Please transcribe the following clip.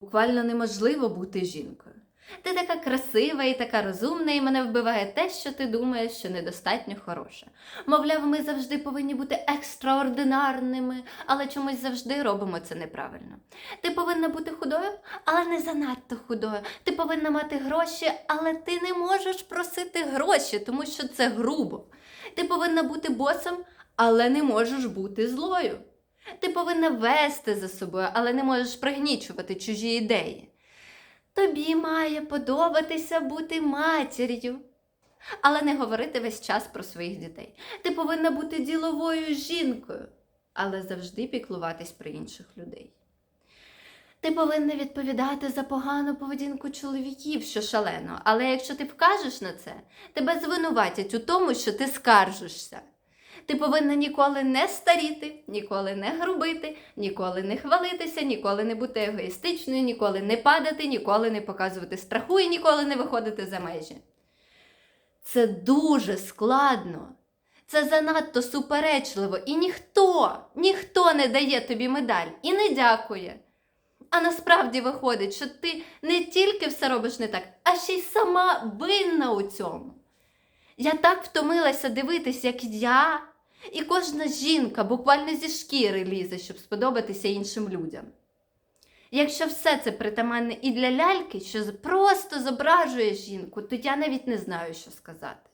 Буквально неможливо бути жінкою. Ти така красива і така розумна, і мене вбиває те, що ти думаєш, що недостатньо хороша. Мовляв, ми завжди повинні бути екстраординарними, але чомусь завжди робимо це неправильно. Ти повинна бути худою, але не занадто худою. Ти повинна мати гроші, але ти не можеш просити гроші, тому що це грубо. Ти повинна бути босом, але не можеш бути злою. Ти повинна вести за собою, але не можеш пригнічувати чужі ідеї. Тобі має подобатися бути матір'ю, але не говорити весь час про своїх дітей. Ти повинна бути діловою жінкою, але завжди піклуватись про інших людей. Ти повинна відповідати за погану поведінку чоловіків, що шалено, але якщо ти вкажеш на це, тебе звинуватять у тому, що ти скаржишся. Ти повинна ніколи не старіти, ніколи не грубити, ніколи не хвалитися, ніколи не бути егоїстичною, ніколи не падати, ніколи не показувати страху і ніколи не виходити за межі. Це дуже складно. Це занадто суперечливо, і ніхто, ніхто не дає тобі медаль і не дякує. А насправді виходить, що ти не тільки все робиш не так, а ще й сама винна у цьому. Я так втомилася дивитись, як я і кожна жінка буквально зі шкіри лізе, щоб сподобатися іншим людям. Якщо все це притаманне і для ляльки, що просто зображує жінку, то я навіть не знаю, що сказати.